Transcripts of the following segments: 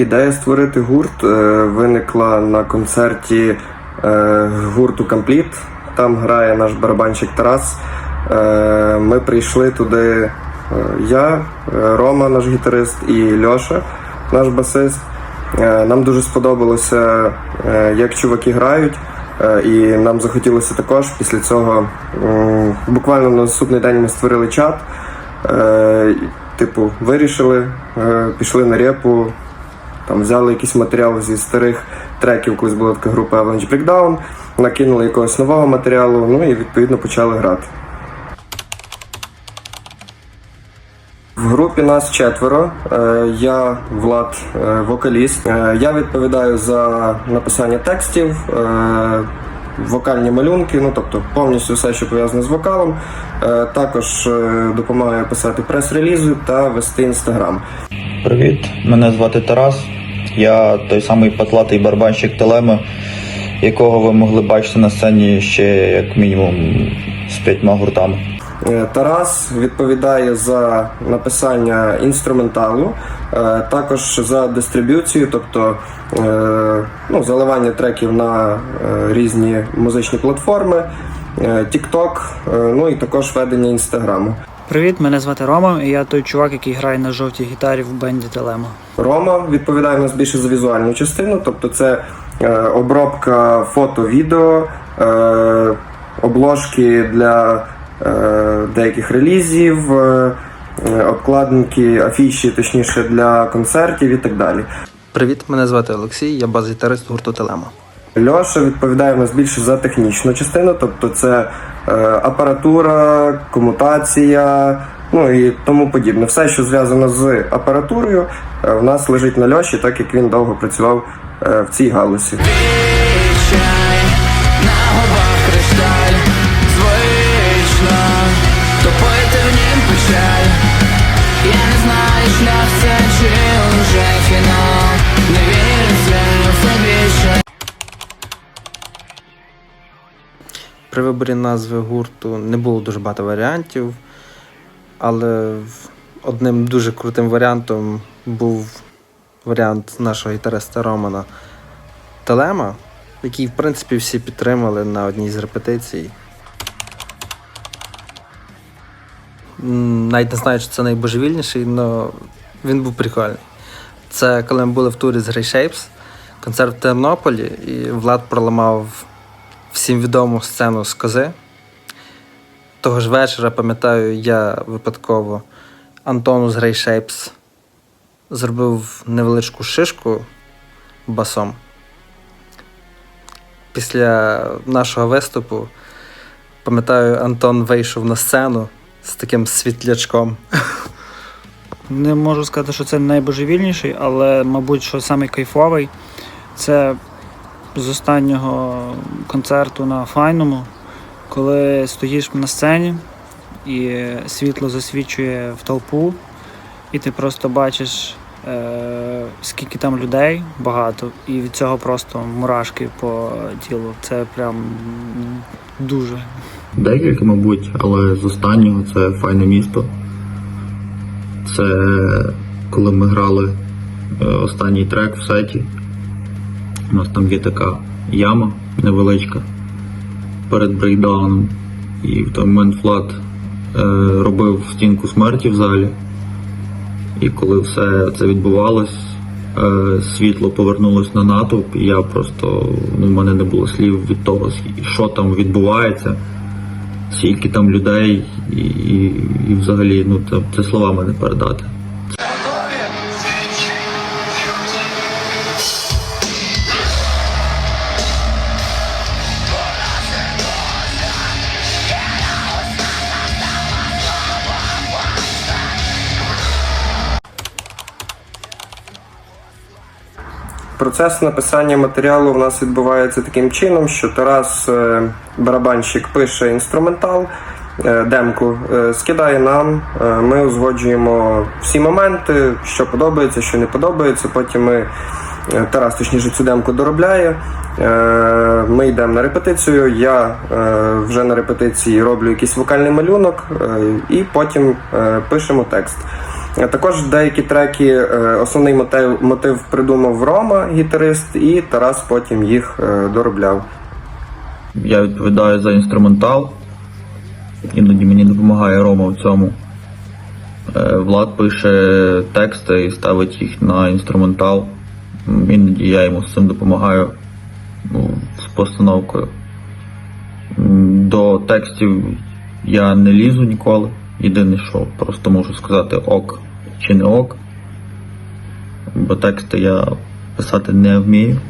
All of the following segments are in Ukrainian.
Ідея створити гурт е, виникла на концерті е, гурту Компліт. Там грає наш барабанщик Тарас. Е, Ми прийшли туди я, Рома, наш гітарист, і Льоша, наш басист. Нам дуже сподобалося, як чуваки грають, і нам захотілося також. Після цього буквально на наступний день ми створили чат. Типу, вирішили, пішли на репу, там взяли якийсь матеріал зі старих треків, колись була така група Avalanche Breakdown, накинули якогось нового матеріалу, ну і відповідно почали грати. В групі нас четверо. Е, Я Влад, е, вокаліст. Е, Я відповідаю за написання текстів, вокальні малюнки, ну тобто повністю все, що пов'язане з вокалом. Також допомагаю писати прес-релізи та вести інстаграм. Привіт, мене звати Тарас. Я той самий патлатий барабанщик Телеми, якого ви могли бачити на сцені ще як мінімум з п'ятьма гуртами. Е, Тарас відповідає за написання інструменталу, е, також за дистриб'юцію, тобто е, ну, заливання треків на різні музичні платформи, TikTok, ну і також ведення інстаграму. Привіт, мене звати Рома, і я той чувак, який грає на жовтій гітарі в бенді Телема. Рома відповідає в нас більше за візуальну частину, тобто це е, обробка фото, відео, е, обложки для е, деяких релізів, е, обкладинки, афіші, точніше для концертів і так далі. Привіт, мене звати Олексій, я бас-гітарист гурту Телема. Льоша відповідає в нас більше за технічну частину, тобто це апаратура, комутація, ну і тому подібне. Все, що зв'язано з апаратурою, е, в нас лежить на Льоші, так як він довго працював е, в цій галузі. При виборі назви гурту не було дуже багато варіантів, але одним дуже крутим варіантом був варіант нашого гітариста Романа Телема, який, в принципі, всі підтримали на одній з репетицій. Навіть не знаю, чи це найбожевільніший, але він був прикольний. Це коли ми були в турі з Grey Shapes, концерт в Тернополі, і Влад проламав всім відому сцену з кози. Того ж вечора, пам'ятаю, я випадково Антону з Grey Shapes зробив невеличку шишку басом. Після нашого виступу, пам'ятаю, Антон вийшов на сцену з таким світлячком. Не можу сказати, що це найбожевільніший, але, мабуть, що самий кайфовий це з останнього концерту на файному, коли стоїш на сцені і світло засвічує в толпу, і ти просто бачиш, е, скільки там людей багато, і від цього просто мурашки по тілу. Це прям дуже. Декілька, мабуть, але з останнього це файне місто. Це коли ми грали е, останній трек в сеті. У нас там є така яма невеличка перед брейкдауном. І в той момент Влад е, робив стінку смерті в залі. І коли все це відбувалось, е, світло повернулось на натовп, і я просто ну, в мене не було слів від того, що там відбувається скільки там людей, і, і, і взагалі ну, це, це словами не передати. Процес написання матеріалу в нас відбувається таким чином, що Тарас, е, барабанщик, пише інструментал, е, демку, е, скидає нам. Ми узгоджуємо всі моменти, що подобається, що не подобається. Потім ми Тарас точніше цю демку доробляє. Ми йдемо на репетицію. Я вже на репетиції роблю якийсь вокальний малюнок, і потім пишемо текст. Е, Також деякі треки, е, основний мотив, мотив придумав Рома, гітарист, і Тарас потім їх е, доробляв. Я відповідаю за інструментал. Іноді мені допомагає Рома в цьому. Влад пише тексти і ставить їх на інструментал. Іноді я йому з цим допомагаю ну, з постановкою. До текстів я не лізу ніколи. Єдине, що просто можу сказати ок чи не ок. Бо тексти я писати не вмію.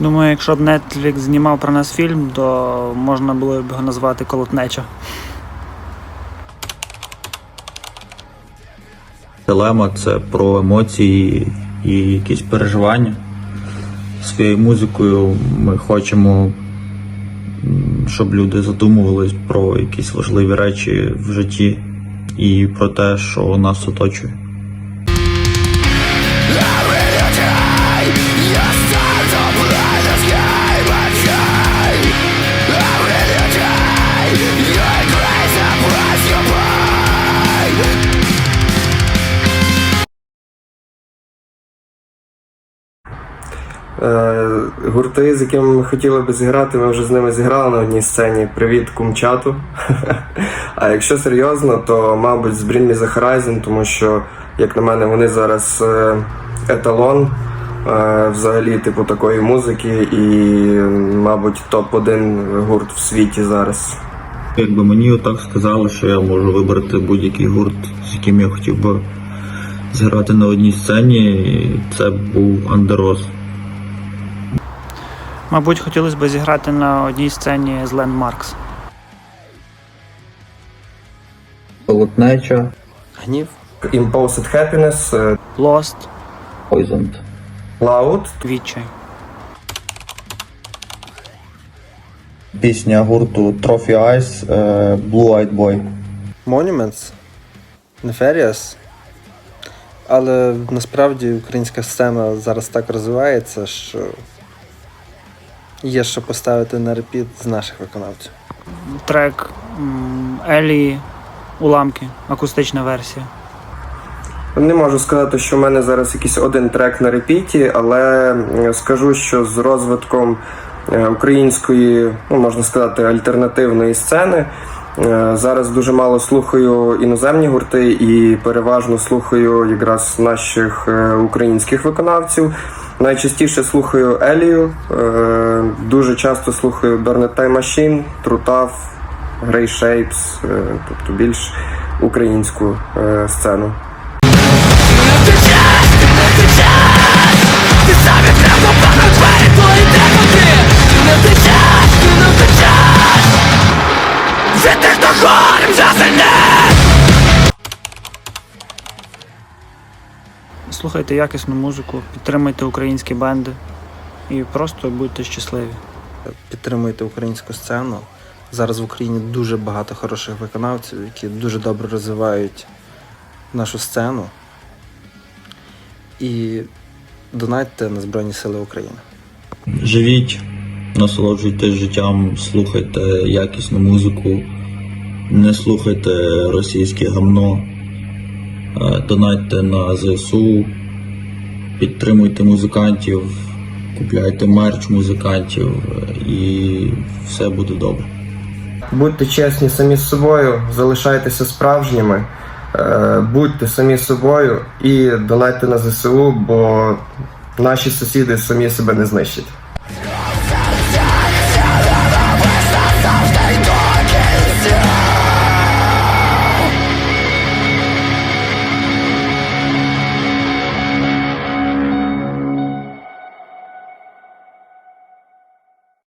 Думаю, якщо б Netflix знімав про нас фільм, то можна було б його назвати Колотнеча. Дилема це про емоції і якісь переживання. Своєю музикою ми хочемо, щоб люди задумувались про якісь важливі речі в житті і про те, що нас оточує. Гурти, з якими ми хотіли би зіграти, ми вже з ними зіграли на одній сцені. Привіт кумчату. А якщо серйозно, то мабуть з Bring Me The Horizon, тому що, як на мене, вони зараз е, еталон е, взагалі типу такої музики і, мабуть, топ-1 гурт в світі зараз. Якби мені отак сказали, що я можу вибрати будь-який гурт, з яким я хотів би зіграти на одній сцені, і це був Андерос. Мабуть, хотілося б зіграти на одній сцені з Landmarks. Полотнеча, Гнів. Imposed Happiness, е, Lost, Poisoned. Loud, Відчай. Пісня гурту Trophy Eyes е, Blue Eyed Boy. Monuments, Nefarious. Але насправді українська сцена зараз так розвивається, що є що поставити на репіт з наших виконавців. Трек Елі Уламки, акустична версія. Не можу сказати, що в мене зараз якийсь один трек на репіті, але скажу, що з розвитком е, української, ну можна сказати, альтернативної сцени. е, Зараз дуже мало слухаю іноземні гурти і переважно слухаю якраз наших е, українських виконавців. Найчастіше слухаю Елію, е, дуже часто слухаю Burnet Time Machine, Trutaf, Grey Shapes, е, тобто більш українську е, сцену. Слухайте якісну музику, підтримуйте українські бенди і просто будьте щасливі. Підтримуйте українську сцену. Зараз в Україні дуже багато хороших виконавців, які дуже добре розвивають нашу сцену. І донатьте на Збройні Сили України. Живіть, насолоджуйтесь життям, слухайте якісну музику, не слухайте російське гамно, донатьте на ЗСУ, підтримуйте музикантів, купляйте мерч музикантів е, і все буде добре. Будьте чесні самі з собою, залишайтеся справжніми, е, будьте самі собою і донайте на ЗСУ, бо наші сусіди самі себе не знищать.